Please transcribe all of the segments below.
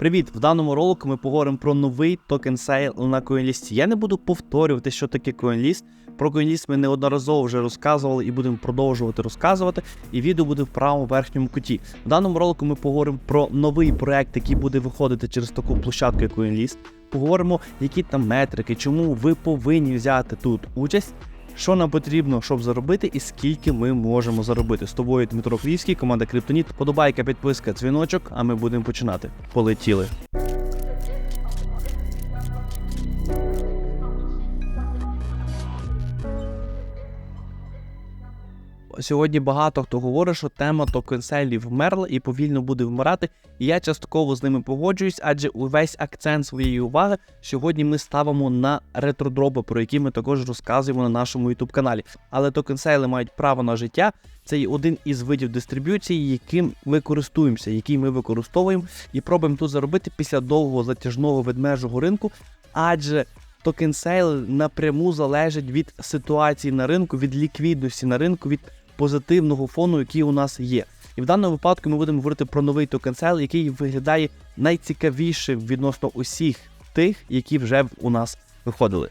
Привіт! В даному ролику ми поговоримо про новий токен сейл на CoinList. Я не буду повторювати, що таке CoinList. Про CoinList ми неодноразово вже розказували і будемо продовжувати розказувати. І відео буде в правому верхньому куті. В даному ролику ми поговоримо про новий проект, який буде виходити через таку площадку, як CoinList. Поговоримо, які там метрики, чому ви повинні взяти тут участь. Що нам потрібно, щоб заробити, і скільки ми можемо заробити? З тобою Дмитро Квійський, команда Криптоніт. Подобайка, підписка, дзвіночок, а ми будемо починати. Полетіли. Сьогодні багато хто говорить, що тема токенселів вмерла і повільно буде вмирати. І я частково з ними погоджуюсь, адже увесь акцент своєї уваги сьогодні ми ставимо на ретродроби, про які ми також розказуємо на нашому youtube каналі. Але токенсейли мають право на життя. Це є один із видів дистриб'юції, яким ми користуємося, який ми використовуємо і пробуємо тут заробити після довгого затяжного ведмежого ринку, адже токенсейл напряму залежить від ситуації на ринку, від ліквідності на ринку, від позитивного фону, який у нас є. І в даному випадку ми будемо говорити про новий токенсейл, який виглядає найцікавішим відносно усіх тих, які вже у нас виходили.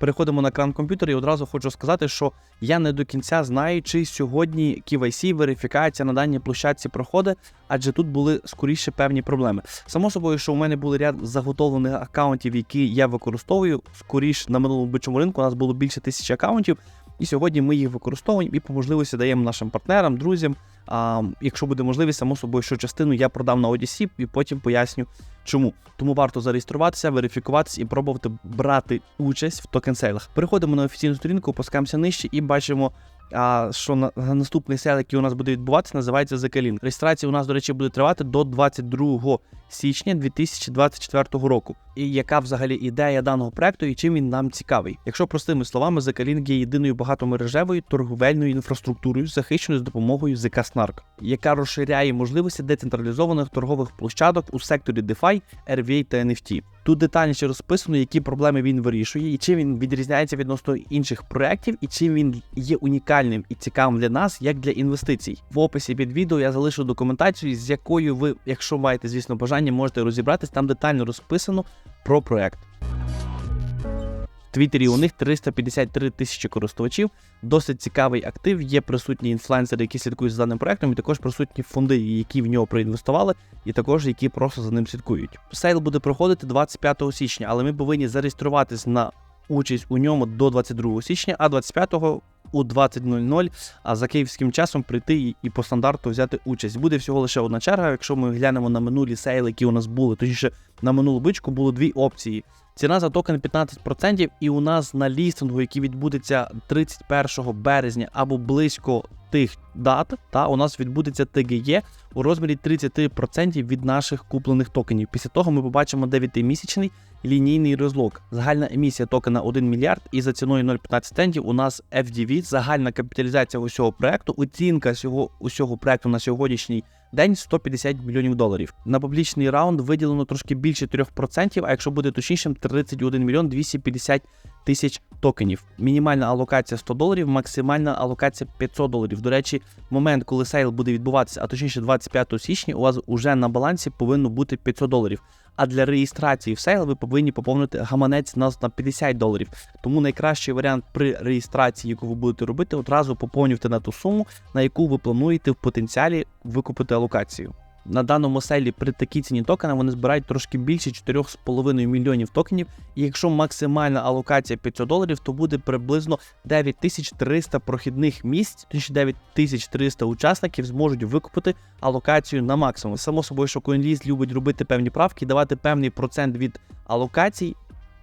Переходимо на екран комп'ютера і одразу хочу сказати, що я не до кінця знаю, чи сьогодні KYC, верифікація на даній площадці проходить, адже тут були скоріше певні проблеми. Само собою, що у мене були ряд заготовлених аккаунтів, які я використовую. Скоріше на минулому бичому ринку у нас було більше тисячі аккаунтів, і сьогодні ми їх використовуємо і по можливості даємо нашим партнерам, друзям. А, Якщо буде можливість, само собою, що частину я продам на ODC і потім поясню, чому. Тому варто зареєструватися, верифікуватися і пробувати брати участь в токенсейлах. Переходимо на офіційну сторінку, опускаємося нижче і бачимо. А що на наступний сейл, який у нас буде відбуватися, називається The Реєстрація у нас, до речі, буде тривати до 22 січня 2024 року. І яка взагалі ідея даного проекту і чим він нам цікавий? Якщо простими словами, The є єдиною багатомережевою торговельною інфраструктурою, захищеною з допомогою ZK Snark, яка розширяє можливості децентралізованих торгових площадок у секторі DeFi, RVA та NFT. Тут детальніше розписано, які проблеми він вирішує, і чим він відрізняється відносно інших проєктів, і чим він є унікальним і цікавим для нас, як для інвестицій. В описі під відео я залишу документацію, з якою ви, якщо маєте, звісно, бажання, можете розібратись. Там детально розписано про проект. В Твіттері у них 353 тисячі користувачів. Досить цікавий актив. Є присутні інфлюенсери, які слідкують за даним проектом, і також присутні фонди, які в нього проінвестували, і також які просто за ним слідкують. Сейл буде проходити 25 січня, але ми повинні зареєструватись на участь у ньому до 22 січня, а 25-го у 20.00, а за київським часом прийти і по стандарту взяти участь. Буде всього лише одна черга. Якщо ми глянемо на минулі сейли, які у нас були, точніше на минулу бичку було дві опції. Ціна за токен 15%, і у нас на лістингу, який відбудеться 31 березня або близько тих дат, та у нас відбудеться ТГЄ у розмірі 30% від наших куплених токенів. Після того ми побачимо 9-місячний лінійний розлог. Загальна емісія токена 1 мільярд, і за ціною 0,15 центів у нас FDV, загальна капіталізація усього проекту, оцінка цього усього проекту на сьогоднішній день 150 мільйонів доларів. На публічний раунд виділено трошки більше 3%, а якщо буде точнішим, 31 мільйон 250 тисяч токенів. Мінімальна алокація 100 доларів, максимальна алокація 500 доларів. До речі, момент, коли сейл буде відбуватися, а точніше 25 січня, у вас уже на балансі повинно бути 500 доларів. А для реєстрації в сейл ви повинні поповнити гаманець нас на 50 доларів. Тому найкращий варіант при реєстрації, яку ви будете робити, одразу поповнювати на ту суму, на яку ви плануєте в потенціалі викупити алокацію. На даному селі при такій ціні токена вони збирають трошки більше 4,5 мільйонів токенів. І якщо максимальна алокація 500 доларів, то буде приблизно 9300 прохідних місць, точніше 9300 учасників зможуть викупити алокацію на максимум. Само собою, що CoinList любить робити певні правки і давати певний процент від алокацій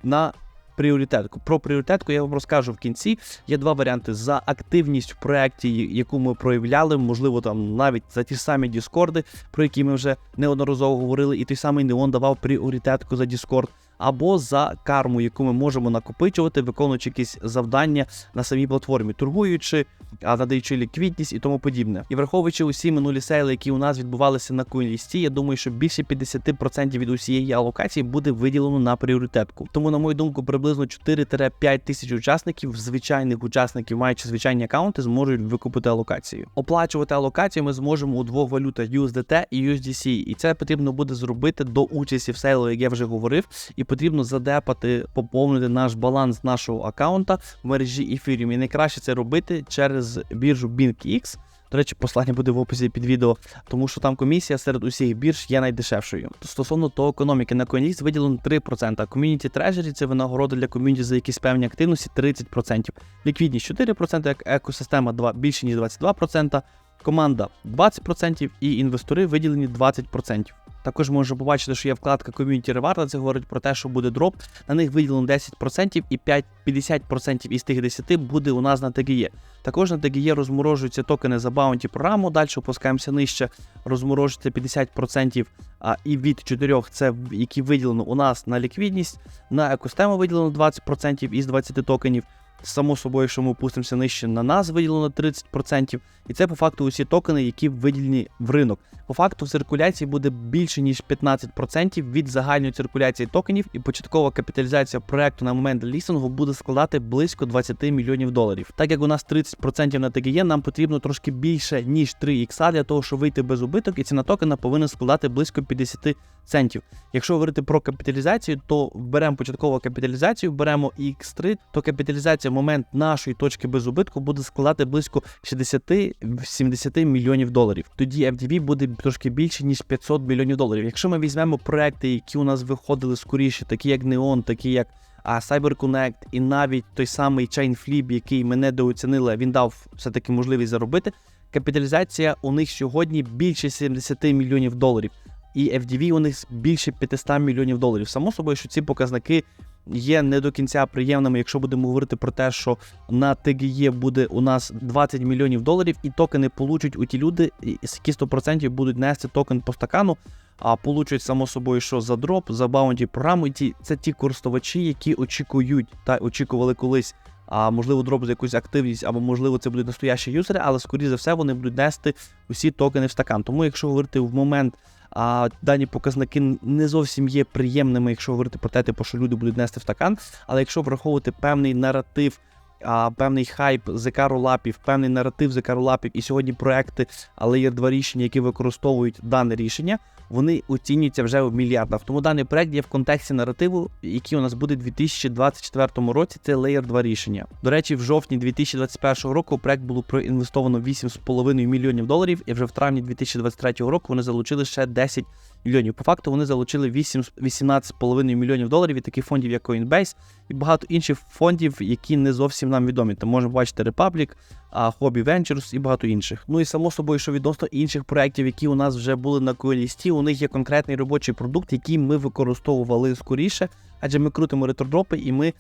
на пріоритетку. Про пріоритетку я вам розкажу в кінці. Є два варіанти за активність в проєкті, яку ми проявляли, можливо, там навіть за ті самі Діскорди, про які ми вже неодноразово говорили, і той самий Неон давав пріоритетку за Discord. Або за карму, яку ми можемо накопичувати, виконуючи якісь завдання на самій платформі, торгуючи, надаючи ліквідність і тому подібне. І враховуючи усі минулі сейли, які у нас відбувалися на CoinList, я думаю, що більше 50% від усієї алокації буде виділено на пріоритетку. Тому, на мою думку, приблизно 4-5 тисяч учасників, звичайних учасників, маючи звичайні акаунти, зможуть викупити алокацію. Оплачувати алокацію ми зможемо у двох валютах USDT і USDC, і це потрібно буде зробити до участі в сейлу, як я вже говорив, і потрібно задепати, поповнити наш баланс нашого акаунта в мережі Ethereum. І найкраще це робити через біржу BinkX. До речі, послання буде в описі під відео, тому що там комісія серед усіх бірж є найдешевшою. Стосовно того економіки на CoinList виділено 3%. Community Treasury – це винагорода для ком'юніті за якісь певні активності 30%. Ліквідність 4%, як екосистема 2, більше ніж 22%, команда 20% і інвестори виділені 20%. Також можна побачити, що є вкладка Community Reward, це говорить про те, що буде дроп. На них виділено 10% і 5, 50% із тих 10 буде у нас на TGE. Також на TGE розморожуються токени за баунті програму. Далі опускаємося нижче, розморожується 50%, а і від 4 це які виділено у нас на ліквідність. На екосистему виділено 20% із 20 токенів. Само собою, якщо ми опустимося нижче, на нас виділено 30%, і це по факту усі токени, які виділені в ринок. По факту в циркуляції буде більше ніж 15% від загальної циркуляції токенів, і початкова капіталізація проекту на момент лістингу буде складати близько 20 мільйонів доларів. Так як у нас 30% на TGE, нам потрібно трошки більше ніж 3 ікса для того, щоб вийти без убиток, і ціна токена повинна складати близько 50 центів. Якщо говорити про капіталізацію, то беремо початкову капіталізацію, беремо X3, то капіталізація в момент нашої точки без убитку буде складати близько 60-70 мільйонів доларів. Тоді FDV буде трошки більше ніж 500 мільйонів доларів. Якщо ми візьмемо проекти, які у нас виходили скоріше, такі як Neon, такі як а CyberConnect і навіть той самий ChainFlip, який ми недооцінили, він дав все-таки можливість заробити. Капіталізація у них сьогодні більше 70 мільйонів доларів і FDV у них більше 500 мільйонів доларів. Само собою, що ці показники є не до кінця приємними, якщо будемо говорити про те, що на TGE буде у нас 20 мільйонів доларів, і токени получать у ті люди, які 100% будуть нести токен по стакану. А получать само собою, що за дроп, за баунті програму, і ті це ті користувачі, які очікують та очікували колись. А можливо, дроп за якусь активність, або можливо, це будуть настоящі юзери, але скоріше за все вони будуть нести усі токени в стакан. Тому, якщо говорити в момент а дані показники не зовсім є приємними, якщо говорити про те, типу, що люди будуть нести в стакан. Але якщо враховувати певний наратив, а, певний хайп ЗК ролапів, певний наратив ЗК ролапів і сьогодні проекти Layer 2 рішення, які використовують дане рішення, вони оцінюються вже в мільярдах. Тому даний проект є в контексті наративу, який у нас буде у 2024 році. Це Layer 2 рішення. До речі, в жовтні 2021 року проект було проінвестовано 8,5 мільйонів доларів, і вже в травні 2023 року вони залучили ще 10 мільйонів. По факту вони залучили 8, 18,5 мільйонів доларів від таких фондів, як Coinbase, і багато інших фондів, які не зовсім нам відомі. Там можемо бачити Republic, Hobby Ventures і багато інших. Ну і само собою, що відносно інших проєктів, які у нас вже були на колісті, у них є конкретний робочий продукт, який ми використовували скоріше, адже ми крутимо ретродропи і ми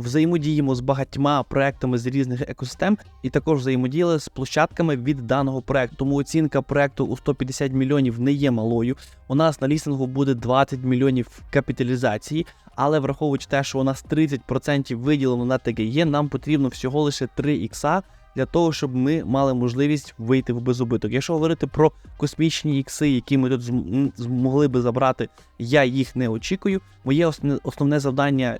взаємодіємо з багатьма проектами з різних екосистем, і також взаємодіяли з площадками від даного проекту. Тому оцінка проекту у 150 мільйонів не є малою. У нас на лістингу буде 20 мільйонів капіталізації. Але враховуючи те, що у нас 30% виділено на ТГЄ, нам потрібно всього лише 3 ікса для того, щоб ми мали можливість вийти в безубиток. Якщо говорити про космічні ікси, які ми тут змогли би забрати, я їх не очікую. Моє основне завдання,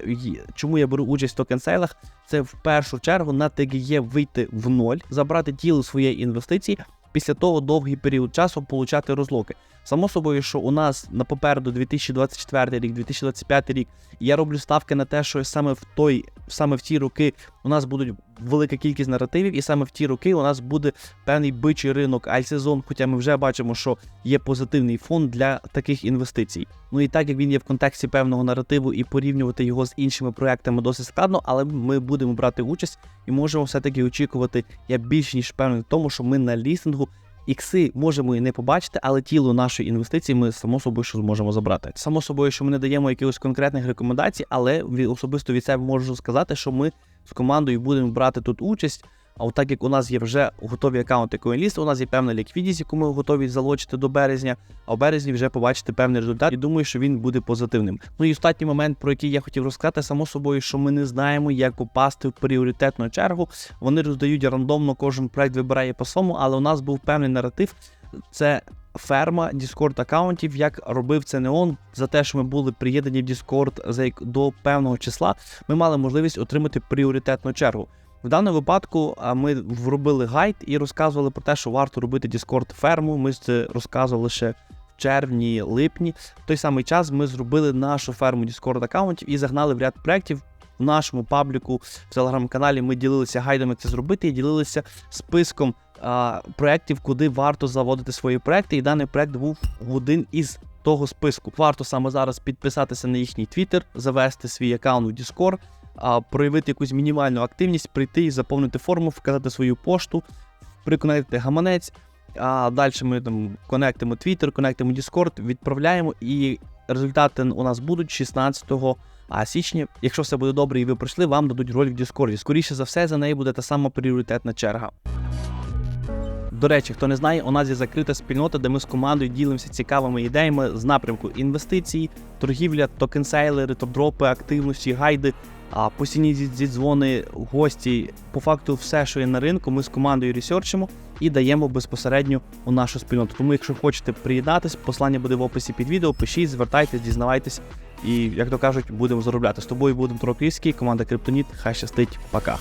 чому я беру участь в токенсейлах, це в першу чергу на ТГЄ вийти в ноль, забрати тіло своєї інвестиції. Після того довгий період часу получати розлоки. Само собою, що у нас на попереду 2024 рік, 2025 рік, я роблю ставки на те, що саме в той, саме в ті роки у нас будуть велика кількість наративів, і саме в ті роки у нас буде певний бичий ринок альсезон, хоча ми вже бачимо, що є позитивний фон для таких інвестицій. Ну і так як він є в контексті певного наративу і порівнювати його з іншими проектами досить складно, але ми будемо брати участь і можемо все-таки очікувати. Я більш ніж певний в тому, що ми на лістингу Ікси можемо і не побачити, але тіло нашої інвестиції ми само собою що зможемо забрати. Само собою, що ми не даємо якихось конкретних рекомендацій, але особисто від себе можу сказати, що ми з командою будемо брати тут участь. А от так як у нас є вже готові аккаунти CoinList, у нас є певна ліквідність, яку ми готові залучити до березня, а в березні вже побачите певний результат і думаю, що він буде позитивним. Ну і останній момент, про який я хотів розказати, само собою, що ми не знаємо, як попасти в пріоритетну чергу. Вони роздають рандомно, кожен проект вибирає по своєму, але у нас був певний наратив. Це ферма Discord аккаунтів, як робив це Неон, за те, що ми були приєднані в Discord за до певного числа, ми мали можливість отримати пріоритетну чергу. В даному випадку ми вробили гайд і розказували про те, що варто робити Discord ферму. Ми це розказували ще в червні, липні. В той самий час ми зробили нашу ферму Discord аккаунтів і загнали в ряд проєктів. В нашому пабліку в телеграм-каналі ми ділилися гайдом, як це зробити, і ділилися списком а, проєктів, куди варто заводити свої проекти. І даний проект був один із того списку. Варто саме зараз підписатися на їхній твіттер, завести свій аккаунт в Discord, а, проявити якусь мінімальну активність, прийти і заповнити форму, вказати свою пошту, приконектити гаманець. А далі ми там конектимо Twitter, конектимо Discord, відправляємо, і результати у нас будуть 16 січня. Якщо все буде добре і ви пройшли, вам дадуть роль в Discord. Скоріше за все, за неї буде та сама пріоритетна черга. До речі, хто не знає, у нас є закрита спільнота, де ми з командою ділимося цікавими ідеями з напрямку інвестицій, торгівля, токенсейлери, топ-дропи, активності, гайди, а постійні зідзвони, гості. По факту, все, що є на ринку, ми з командою ресерчимо і даємо безпосередньо у нашу спільноту. Тому, якщо хочете приєднатись, послання буде в описі під відео. Пишіть, звертайтесь, дізнавайтесь. І, як то кажуть, будемо заробляти. З тобою будемо Трокрійський, команда Криптоніт. Хай щастить, пока.